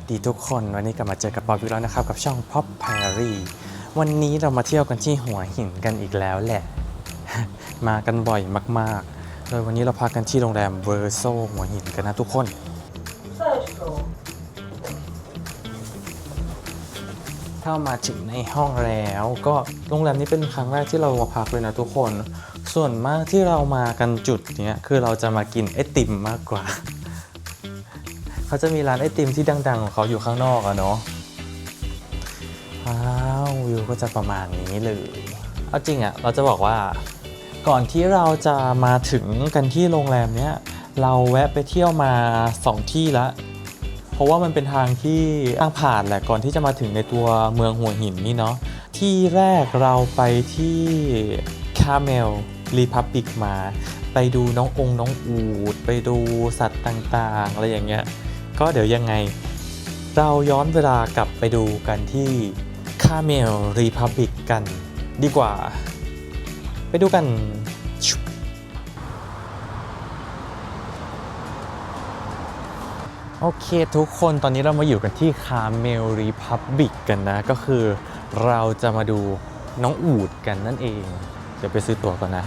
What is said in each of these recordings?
วัสดีทุกคน วันนี้กลับมาเจอกับปอวิกแล้วนะครับ กับช่อง Pop p a r y วันนี้เรามาเที่ยวกันที่หัวหินกันอีกแล้วแหละ มากันบ่อยมากๆ โดยวันนี้เราพักกันที่โรงแรมเวอร์โซหัวหินกันนะทุกคน เข้ามาถึงในห้องแล้ว ก็โรงแรมนี้เป็นครั้งแรกที่เรามาพักเลยนะทุกคน ส่วนมากที่เรามากันจุดเนี้ยคือเราจะมากินไอติมมากกว่า เขาจะมีร้านไอติมที่ดัง ๆ ของเขาอยู่ข้างนอกอะเนาะว้าววิวก็จะประมาณนี้เลยเอาจริงอะเราจะบอกว่าก่อนที่เราจะมาถึงกันที่โรงแรมเนี้ยเราแวะไปเที่ยวมา 2 ที่ละ เพราะว่ามันเป็นทางที่ทางผ่านแหละก่อนที่จะมาถึงในตัวเมืองหัวหินนี่เนาะที่แรกเราไปที่คาเมลรีพับบิกมา ไปดูน้ององค์น้องอูด ไปดูสัตว์ต่างๆ อะไรอย่างเงี้ย ก็เดี๋ยวยังไง เราย้อนเวลากลับไปดูกันที่คาเมลรีพับบิกกันดีกว่า ไปดูกันโอเคทุกคนตอนนี้เรามาอยู่กันที่คาเมลรีพับบิกกันนะ ก็คือเราจะมาดูน้องอูดกันนั่นเอง เดี๋ยวไปซื้อตั๋วก่อนนะ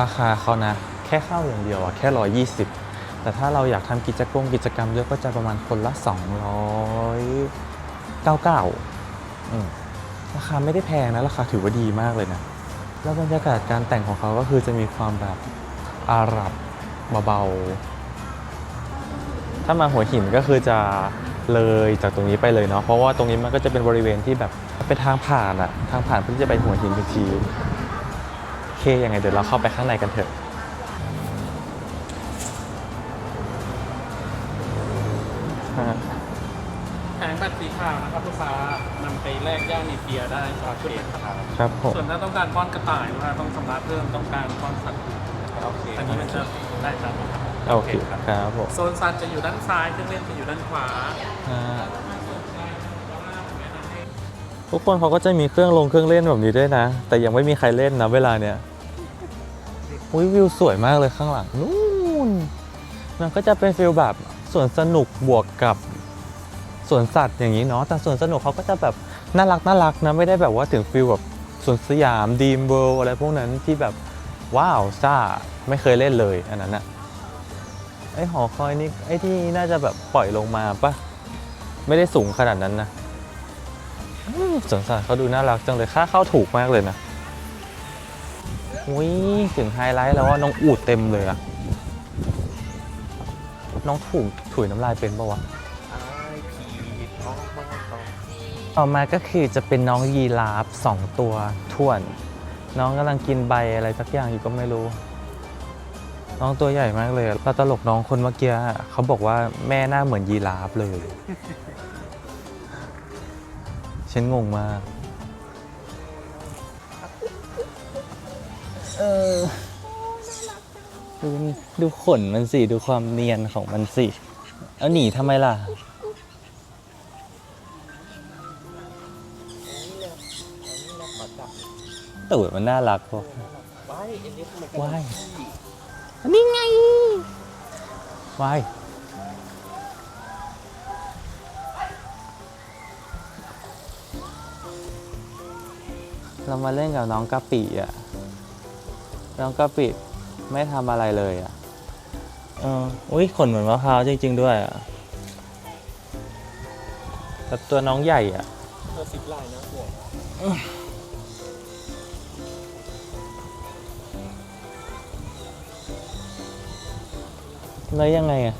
ราคาเขานะ แค่เข้าอย่างเดียวอะแค่ 120 แต่ถ้าเราอยากทำกิจกรรมกิจกรรมเยอะก็จะประมาณคนละ 299อราคาไม่ได้แพงนะราคาถือว่าดีมากเลยนะ แล้วบรรยากาศการแต่งของเขาก็คือจะมีความแบบอาหรับเบาๆถ้ามาหัวหินก็คือจะเลยจากตรงนี้ไปเลยเนาะเพราะว่าตรงนี้มันก็จะเป็นบริเวณที่แบบเป็นทางผ่านอะทางผ่านเพื่อที่จะไปหัวหินอีกทีโอเคยังไงเดี๋ยวเราเข้าไปข้างในกันเถอะ ลูกค้านำไปแลกย่ามีเปียได้ครับชุดเป็นครับครับผมส่วนถ้าต้องการป้อนกระต่ายลูกค้าต้องชำระเพิ่มต้องการป้อนสัตว์อื่นโอเคอันนี้มันจะได้ครับโอเคครับผมโซนสัตว์จะอยู่ด้านซ้ายเครื่องเล่นจะอยู่ด้านขวาอ่าทุกคนเขาก็จะมีเครื่องลงเครื่องเล่นแบบนี้ด้วยนะ แต่ยังไม่มีใครเล่นนะเวลาเนี้ยอุ้ยวิวสวยมากเลยข้างหลังนู่นมันก็จะเป็นฟิลแบบสวนสนุกบวกกับ สวนสัตว์อย่างนี้เนาะแต่สวนสนุกเขาก็จะแบบน่ารักน่ารักนะไม่ได้แบบว่าถึงฟิลแบบสวนสยามดีมเวิลอะไรพวกนั้นที่แบบว้าวซ่าไม่เคยเล่นเลยอันนั้นอะไอหอคอยนี่ไอที่น่าจะแบบปล่อยลงมาปะไม่ได้สูงขนาดนั้นนะสวนสัตว์เขาดูน่ารักจังเลยค่าเข้าถูกมากเลยนะอุ้ยถึงไฮไลท์แล้วว่าน้องอูดเต็มเลยอะน้องถูกถุยน้ำลายเป็นปะวะ ต่อมาก็คือจะเป็นน้องยีราฟสองตัวท่วน น้องกำลังกินใบอะไรสักอย่างอยู่ก็ไม่รู้ น้องตัวใหญ่มากเลยเราตลกน้องคนเมื่อกี้อะเขาบอกว่าแม่หน้าเหมือนยีราฟเลย ฉันงงมาก เออดูดูขนมันสิ ดูความเนียนของมันสิ เอาหนีทำไมล่ะ ตูดมันน่ารักพวกว้ายอันนี้ไงว้ายเรามาเล่นกับน้องกะปิอะ น้องกะปิไม่ทำอะไรเลยอะเอออุ้ยขนเหมือนมะพร้าวจริง ๆ ด้วยอะแต่ตัวน้องใหญ่อะเธอสิบลายนะหัว แล้วยังไงอะ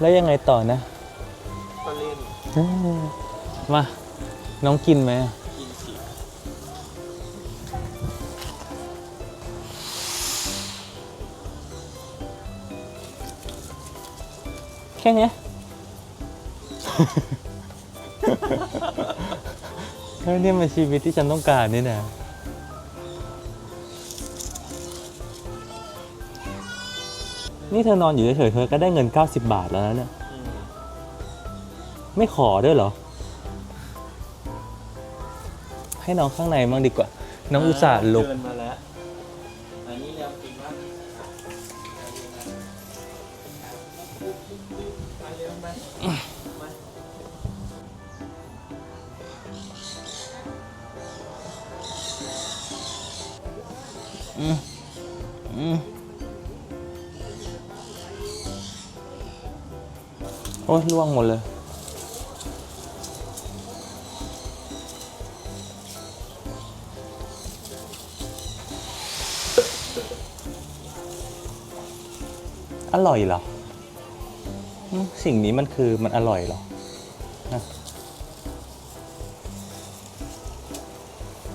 แล้วยังไงต่อนะก็เล่นเอ้ยมา น้องกินไหมอะกินฉีกแค่เนี้ยแค่นี้มันชีวิตที่ฉันต้องการนี่นะ นี่เธอนอนอยู่เฉยๆเธอก็ได้เงิน 90 บาทแล้วนะเนี่ยไม่ขอด้วยเหรอ ให้น้องข้างในมั่งดีกว่า น้องอุตส่าห์ลุกเดินมาแล้ว โอ้ยล่วงหมดเลย อร่อยเหรอ สิ่งนี้มันคือมันอร่อยเหรอ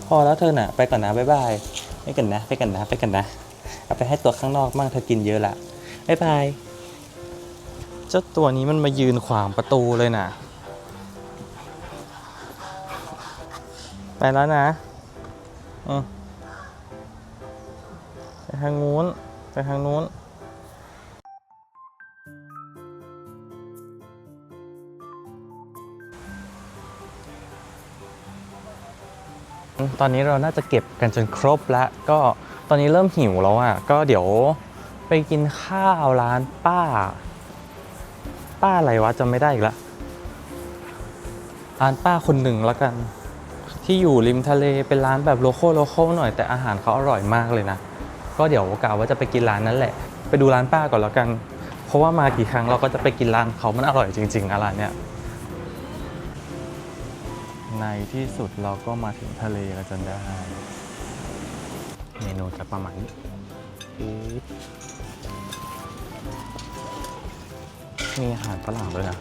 พอแล้วเธอน่ะ ไปก่อนนะ บ๊ายบาย ไปกันนะ ไปกันนะ ไปกันนะ เอาไปให้ตัวข้างนอกมั่งเธอกินเยอะละ บ๊ายบาย เจ้าตัวนี้มันมายืนขวางประตูเลยนะไปแล้วนะอืมไปทางนู้น ไปทางนู้นตอนนี้เราน่าจะเก็บกันจนครบแล้ว ก็ตอนนี้เริ่มหิวแล้วอะ ก็เดี๋ยวไปกินข้าวร้านป้า ป้าอะไรวะจำไม่ได้อีกละร้านป้าคนหนึ่งแล้วกัน ที่อยู่ริมทะเลเป็นร้านแบบโลโก้โลโก้หน่อยแต่อาหารเขาอร่อยมากเลยนะ ก็เดี๋ยวกะว่าจะไปกินร้านนั้นแหละ ไปดูร้านป้าก่อนแล้วกัน เพราะว่ามากี่ครั้งเราก็จะไปกินร้านเขามันอร่อยจริงๆอะไรเนี้ยในที่สุดเราก็มาถึงทะเลกันจนได้ เมนูจะประมาณนี้ มีอาหารฝรั่งด้วยนะ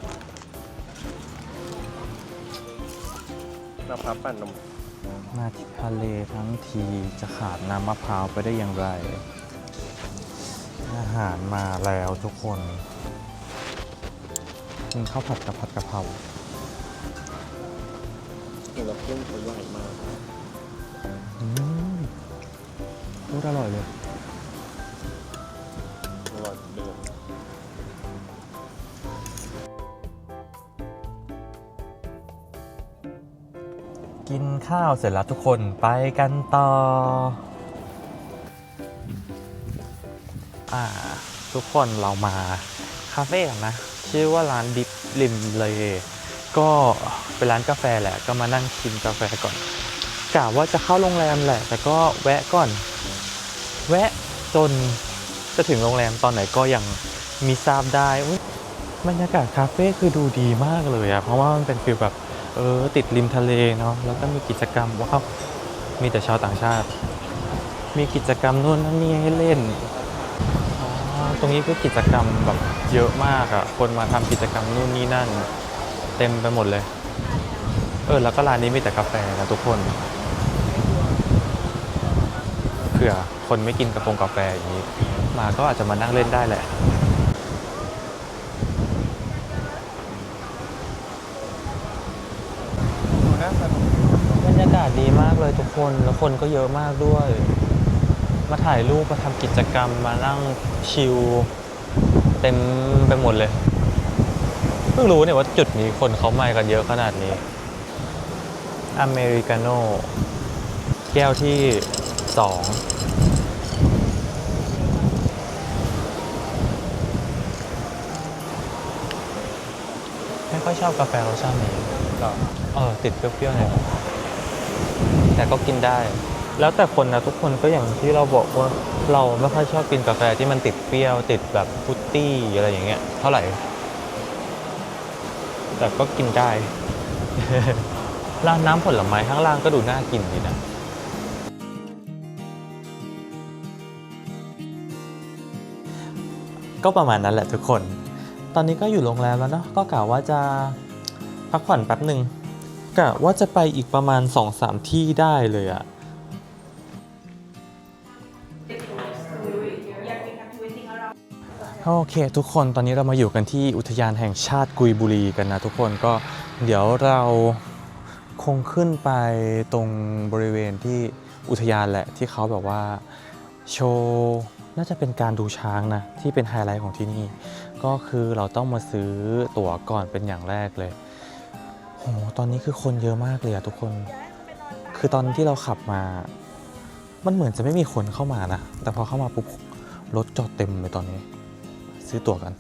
มะพร้าวปั่นนมมาที่ทะเลทั้งทีจะขาดน้ำมะพร้าวไปได้อย่างไร อาหารมาแล้วทุกคนกินข้าวผัดกับผัดกะเพราตัวเครื่องเขาใหญ่มากอืมพูดอร่อยเลย กินข้าวเสร็จแล้วทุกคนไปกันต่ออ่าทุกคนเรามาคาเฟ่กันนะ ชื่อว่าร้านดิฟริมเลย ก็เป็นร้านกาแฟแหละ ก็มานั่งกินกาแฟก่อนกะว่าจะเข้าโรงแรมแหละ แต่ก็แวะก่อน แวะจนจะถึงโรงแรมตอนไหนก็ยังมีทราบได้บรรยากาศคาเฟ่คือดูดีมากเลยอะเพราะว่ามันเป็นฟีลแบบ เออ ติดริมทะเลเนาะแล้วก็มีกิจกรรมว้าวมีแต่ชาวต่างชาติ มีกิจกรรมนู่นนั่นนี่ให้เล่นตรงนี้คือกิจกรรมแบบเยอะมากอะคนมาทำกิจกรรมนู่นนี่นั่น เต็มไปหมดเลย เออ แล้วก็ร้านนี้มีแต่กาแฟนะทุกคน เผื่อคนไม่กินกาแฟกาแฟอย่างนี้ มาก็อาจจะมานั่งเล่นได้แหละ ดูน่าสนุก บรรยากาศดีมาก เลยทุกคน แล้วคนก็เยอะมากด้วย มาถ่ายรูป มาทำกิจกรรม มานั่งชิลเต็มไปหมดเลย เพิ่งรู้เนี่ยว่าจุดนี้คนเขามากันเยอะขนาดนี้ อเมริกาโน่แก้วที่สองไม่ค่อยชอบกาแฟรสชาตินี้หรอเออติดเปรี้ยวๆหน่อย แต่ก็กินได้ แล้วแต่คนนะทุกคนก็อย่างที่เราบอกว่าเราไม่ค่อยชอบกินกาแฟที่มันติดเปรี้ยวติดแบบฟุตตี้อะไรอย่างเงี้ยเท่าไหร่ แต่ก็กินได้ร้านน้ำผลไม้ข้างล่างก็ดูน่ากินดีนะก็ประมาณนั้นแหละทุกคน ตอนนี้ก็อยู่โรงแรมแล้วเนาะ ก็กะว่าจะพักผ่อนแป๊บหนึ่ง กะว่าจะไปอีกประมาณ 2-3 ที่ได้เลยอะโอเค ทุกคนตอนนี้เรามาอยู่กันที่อุทยานแห่งชาติกุยบุรีกันนะทุกคนก็เดี๋ยวเราคงขึ้นไปตรงบริเวณที่อุทยานแหละที่เขาแบบว่าโชว์น่าจะเป็นการดูช้างนะที่เป็นไฮไลท์ของที่นี่ ก็คือเราต้องมาซื้อตั๋วก่อนเป็นอย่างแรกเลย โหตอนนี้คือคนเยอะมากเลยอะทุกคน คือตอนที่เราขับมา มันเหมือนจะไม่มีคนเข้ามานะ แต่พอเข้ามาปุ๊บรถจอดเต็มเลยตอนนี้ ซื้อตั๋วกัน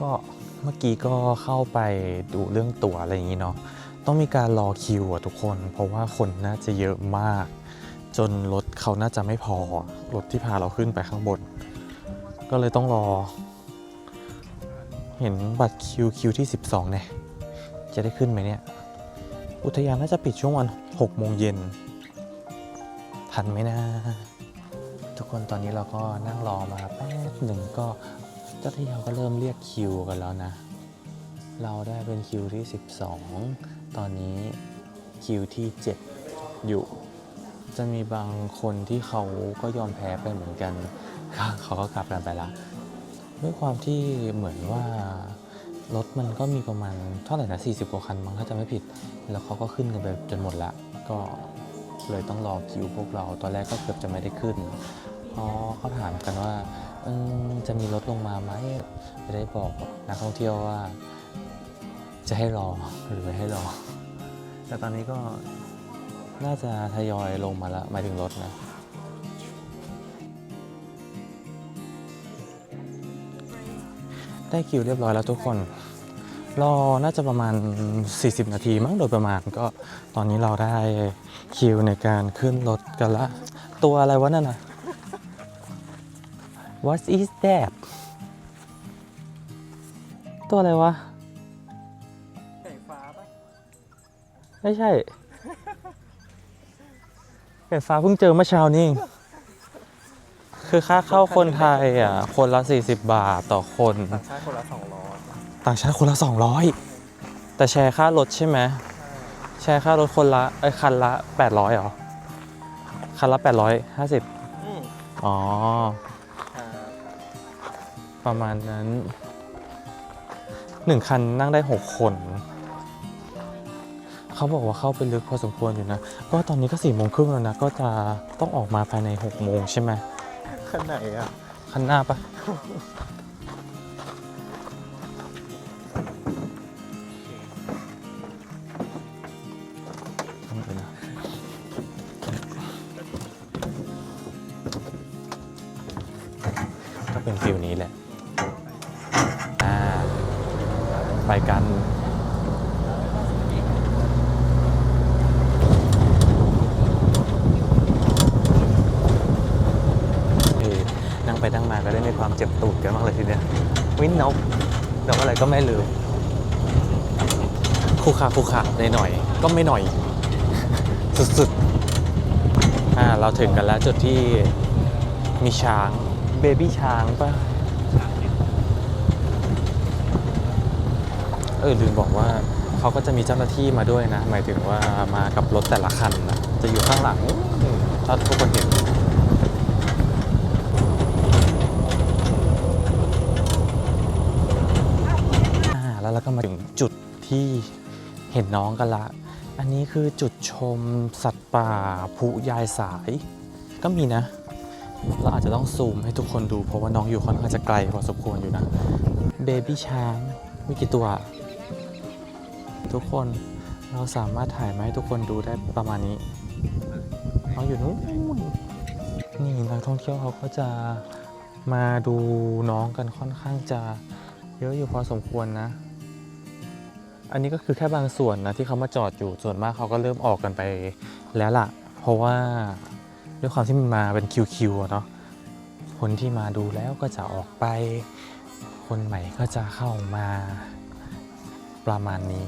ก็เมื่อกี้ก็เข้าไปดูเรื่องตั๋วอะไรอย่างนี้เนาะ ต้องมีการรอคิวอะทุกคน เพราะว่าคนน่าจะเยอะมาก จนรถเขาน่าจะไม่พอ รถที่พาเราขึ้นไปข้างบน ก็เลยต้องรอ เห็นบัตรคิวคิวที่ 12เนี่ยจะได้ขึ้นไหมเนี่ย อุทยานน่าจะปิดช่วงวัน6โมงเย็น ทันไหมนะ ทุกคนตอนนี้เราก็นั่งรอมาแป๊บหนึ่งก็เจ้าหน้าที่เขาก็เริ่มเรียกคิวกันแล้วนะ เราได้เป็นคิวที่ 12 ตอนนี้คิวที่ 7 อยู่ จะมีบางคนที่เขาก็ยอมแพ้ไปเหมือนกันเขาก็กลับกันไปละ ด้วยความที่เหมือนว่ารถมันก็มีประมาณเท่าไหร่นะ40 กว่าคันมั้งถ้าจะไม่ผิด แล้วเขาก็ขึ้นกันไปจนหมดละ ก็เลยต้องรอคิวพวกเรา ตอนแรกก็เกือบจะไม่ได้ขึ้นพอเขาถามกันว่าจะมีรถลงมาไหมจะได้บอกนักท่องเที่ยวว่า จะให้รอหรือไม่ให้รอ แต่ตอนนี้ก็น่าจะทยอยลงมาแล้วหมายถึงรถนะ ได้คิวเรียบร้อยแล้วทุกคน รอน่าจะประมาณ 40 นาทีมั้งโดยประมาณก็ตอนนี้เราได้คิวในการขึ้นรถกันละ ตัวอะไรวะนั่นน่ะ What is that ตัวอะไรวะไก่ฟ้าปะไม่ใช่ไก่ฟ้าเพิ่งเจอเมื่อเช้านี่เอง คือค่าเข้าคนไทยอะคนละ 40 บาทต่อคน ต่างชาติคนละสองร้อยต่างชาติคนละ 200 แต่แชร์ค่ารถใช่ไหมแชร์ค่ารถคนละไอ้ยคันละ 800เหรอ คันละ 850 อืมอ๋อ ครับประมาณนั้นหนึ่งคันนั่งได้6คน เขาบอกว่าเข้าไปลึกพอสมควรอยู่นะ ก็ตอนนี้ก็สี่โมงครึ่งแล้วนะ ก็จะต้องออกมาภายใน6โมงใช่ไหม ขนาดไหนอะ คันหน้าปะ ตูดกันมากเลยทีเนี้ยวินนกนกอะไรก็ไม่ลืมคู่ขาคู่ขาในหน่อยก็ไม่หน่อย สุดๆอ่าเราถึงกันแล้วจุดที่มีช้างเบบี้ช้างป่ะเออลืมบอกว่าเขาก็จะมีเจ้าหน้าที่มาด้วยนะ หมายถึงว่ามากับรถแต่ละคันนะจะอยู่ข้างหลังถ้าทุกคนเห็น อ่าแล้วเรา ก็มาถึงจุดที่เห็นน้องกันละ อันนี้คือจุดชมสัตว์ป่าภูยายสาย ก็มีนะ เราอาจจะต้องซูมให้ทุกคนดู เพราะว่าน้องอยู่ค่อนข้างจะไกลพอสมควรอยู่นะ เบบี้ช้างมีกี่ตัว ทุกคนเราสามารถถ่ายมาให้ทุกคนดูได้ประมาณนี้น้องอยู่นู้นนี่นักท่องเที่ยวเขาก็จะมาดูน้องกันค่อนข้างจะเยอะอยู่พอสมควรนะ อันนี้ก็คือแค่บางส่วนนะที่เขามาจอดอยู่ส่วนมากเขาก็เริ่มออกกันไปแล้วล่ะ เพราะว่าด้วยความที่มันมาเป็นคิวๆเนาะคนที่มาดูแล้วก็จะออกไป คนใหม่ก็จะเข้ามาประมาณนี้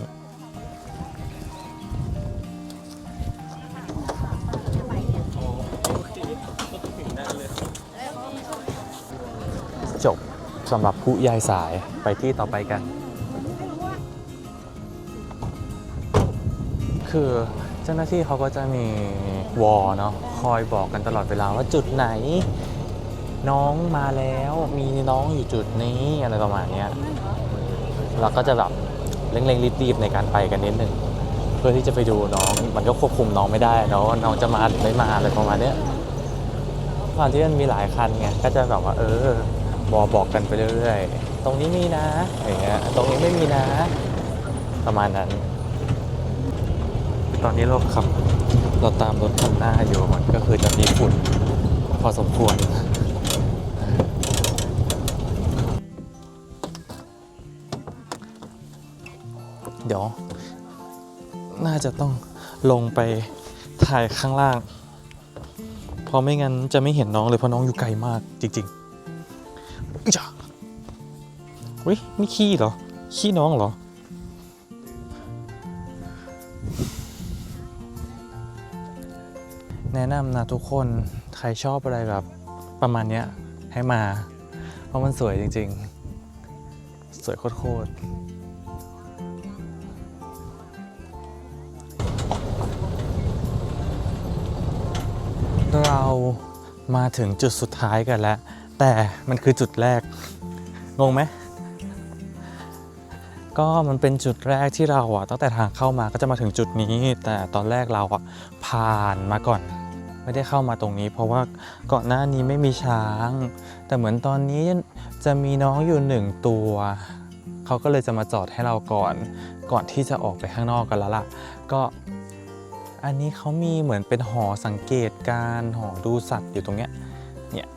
จบสำหรับผู้ยายสายไปที่ต่อไปกัน คือเจ้าหน้าที่เขาก็จะมีวอเนาะคอยบอกกันตลอดเวลาว่าจุดไหน น้องมาแล้วมีน้องอยู่จุดนี้อะไรประมาณเนี้ยเราก็จะแบบเร่งๆรีบๆในการไปกันนิดนึงเพื่อที่จะไปดูน้องมันก็ควบคุมน้องไม่ได้เนาะน้องจะมาหรือไม่มาอะไรประมาณเนี้ยความที่มันมีหลายคันไงก็จะแบบว่าเออบอกบอกกันไปเรื่อยๆตรงนี้มีนะอย่างเงี้ยตรงนี้ไม่มีนะ ประมาณนั้น ตอนนี้เราขับ เราตามรถคันหน้าอยู่มันก็คือจะมีฝุ่นพอสมควรเดี๋ยว น่าจะต้องลงไปถ่ายข้างล่างราะไม่งั้นจะไม่เห็นน้องเลยเพราะน้องอยู่ไกลมากจริงๆอุ๊ยจ้ะเฮ้ยนี่ขี้เหรอ ขี้น้องเหรอ แนะนำนะทุกคนใครชอบอะไรแบบประมาณเนี้ยให้มา เพราะมันสวยจริงๆ สวยโคตรๆเรามาถึงจุดสุดท้ายกันแล้ว แต่มันคือจุดแรก งงไหม ก็มันเป็นจุดแรกที่เราอะตั้งแต่ทางเข้ามาก็จะมาถึงจุดนี้ แต่ตอนแรกเราอะผ่านมาก่อน ไม่ได้เข้ามาตรงนี้ เพราะว่าก่อนหน้านี้ไม่มีช้าง แต่เหมือนตอนนี้จะมีน้องอยู่หนึ่งตัวเขาก็เลยจะมาจอดให้เราก่อน ก่อนที่จะออกไปข้างนอกกันแล้วล่ะ ก็อันนี้เขามีเหมือนเป็นหอสังเกตการหอดูสัตว์อยู่ตรงเนี้ยเนี่ย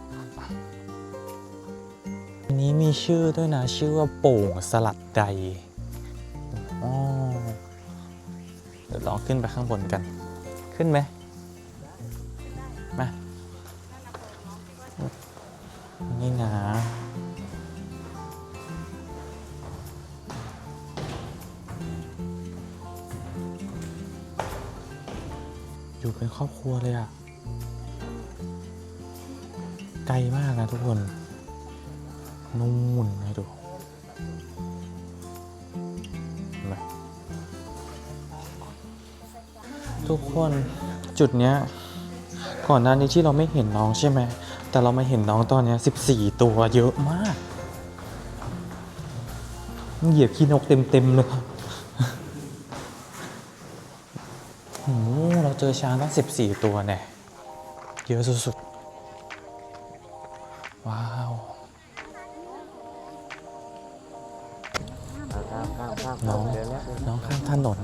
อันนี้มีชื่อด้วยนะ ชื่อว่าโป่งสลัดใดอ๋อเดี๋ยวลองขึ้นไปข้างบนกัน ขึ้นไหม มานี่นะอยู่เป็นครอบครัวเลยอะไกลมากนะทุกคน นู่นให้ดูเห็นไหมทุกคนจุดเนี้ย ก่อนหน้านี้ที่เราไม่เห็นน้องใช่ไหม แต่เรามาเห็นน้องตอนนี้ 14 ตัวเยอะมาก เหยียบขี้นกเต็มๆเลยโอ้เราเจอช้างตั้ง 14 ตัวเนี่ย เยอะสุดๆ ว้าวน้องน้องข้ามถนน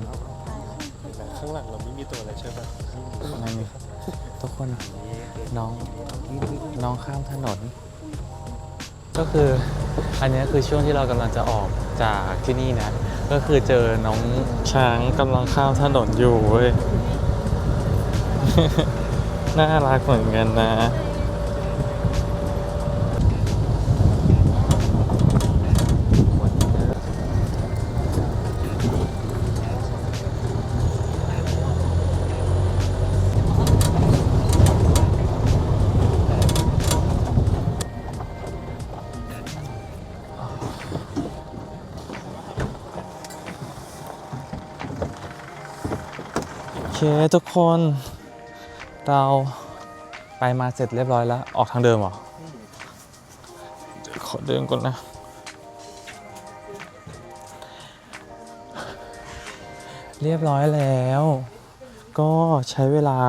ข้างหลังเราไม่มีตัวอะไรใช่ปะไม่มีทุกคนน้องน้องข้ามถนน ก็คืออันเนี้ยคือช่วงที่เรากำลังจะออกจากที่นี่นะ ก็คือเจอน้องช้างกำลังข้ามถนนอยู่เว้ยน่ารักเหมือนกันนะ ทุกคนเราไปมาเสร็จเรียบร้อยแล้ว ออกทางเดิมเหรอขอเดินก่อนนะ เรียบร้อยแล้ว ก็ใช้เวลา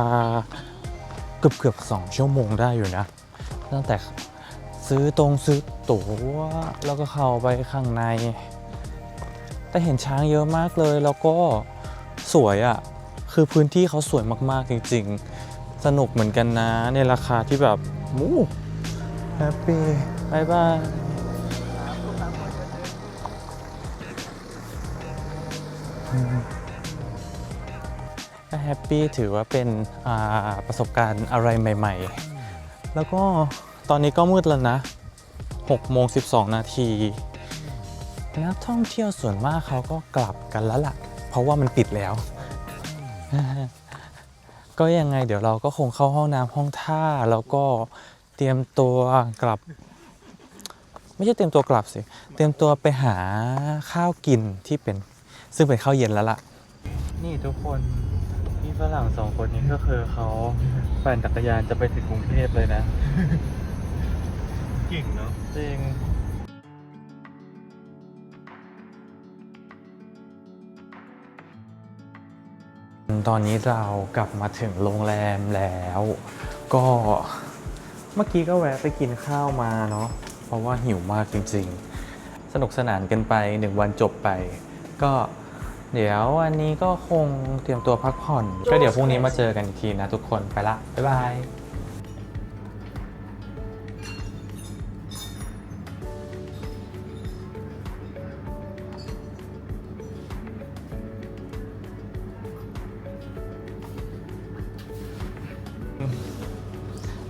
เกือบเกือบสองชั่วโมงได้อยู่นะ ตั้งแต่ซื้อตรงซื้อตั๋วแล้วก็เข้าไปข้างใน แต่เห็นช้างเยอะมากเลยแล้วก็สวยอะ่ะ คือพื้นที่เขาสวยมากๆจริง ๆ สนุกเหมือนกันนะ ในราคาที่แบบมูแฮปปี้บายบายก็แฮปปี้ถือว่าเป็นประสบการณ์อะไรใหม่ ๆ แล้วก็ตอนนี้ก็มืดแล้วนะ6โมง12 นาทีนักท่องเที่ยวส่วนมากเขาก็กลับกันแล้วล่ะ เพราะว่ามันปิดแล้ว ก็ยังไงเดี๋ยวเราก็คงเข้าห้องน้ำห้องท่า แล้วก็เตรียมตัวกลับ ไม่ใช่เตรียมตัวกลับสิ เตรียมตัวไปหาข้าวกินที่เป็น ซึ่งเป็นข้าวเย็นแล้วล่ะ นี่ทุกคนพี่ฝรั่งสองคนนี้ก็คือเขาปั่นจักรยานจะไปถึงกรุงเทพเลยนะ เก่งเนาะจริง ตอนนี้เรากลับมาถึงโรงแรมแล้ว ก็เมื่อกี้ก็แวะไปกินข้าวมาเนาะเพราะว่าหิวมากจริง ๆ สนุกสนานกันไปหนึ่งวันจบไป ก็เดี๋ยววันนี้ก็คงเตรียมตัวพักผ่อน ก็เดี๋ยวพรุ่งนี้มาเจอกันอีกทีนะทุกคนไปละบ๊ายบาย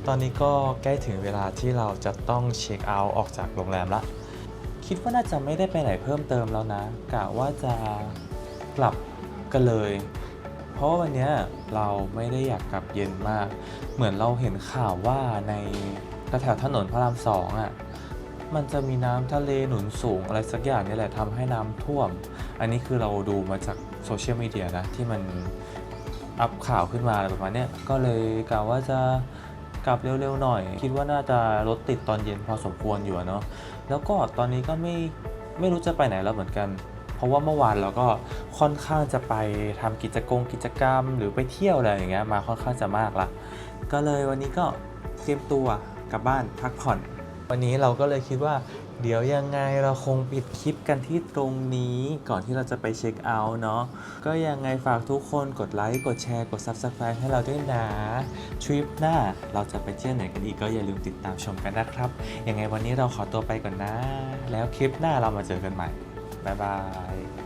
ตอนนี้ก็ใกล้ถึงเวลาที่เราจะต้องเช็คเอาท์ออกจากโรงแรมละ คิดว่าน่าจะไม่ได้ไปไหนเพิ่มเติมแล้วนะกะว่าจะกลับกันเลย เพราะวันนี้เราไม่ได้อยากกลับเย็นมาก เหมือนเราเห็นข่าวว่าในแถวถนนพระรามสองอะมันจะมีน้ำทะเลหนุนสูงอะไรสักอย่างนี่แหละทำให้น้ำท่วม อันนี้คือเราดูมาจากโซเชียลมีเดียนะ ที่มันอัพข่าวขึ้นมาอะไรประมาณนี้ก็เลยกะว่าจะ กลับเร็วๆหน่อย คิดว่าน่าจะรถติดตอนเย็นพอสมควรอยู่เนาะแล้วก็ตอนนี้ก็ไม่ไม่รู้จะไปไหนแล้วเหมือนกัน เพราะว่าเมื่อวานเราก็ค่อนข้างจะไปทำกิจกรรมกิจกรรม หรือไปเที่ยวอะไรอย่างเงี้ยมาค่อนข้างจะมากละก็เลยวันนี้ก็เตรียมตัวกลับบ้านพักผ่อน วันนี้เราก็เลยคิดว่า เดี๋ยวยังไงเราคงปิดคลิปกันที่ตรงนี้ก่อนที่เราจะไปเช็คเอาท์เนาะก็ยังไงฝากทุกคนกดไลค์กดแชร์กด Subscribe ให้เราด้วยนะทริปหน้าเราจะไปเที่ยวไหนกันอีกก็อย่าลืมติดตามชมกันนะครับ ยังไงวันนี้เราขอตัวไปก่อนนะ แล้วคลิปหน้าเรามาเจอกันใหม่บ๊ายบาย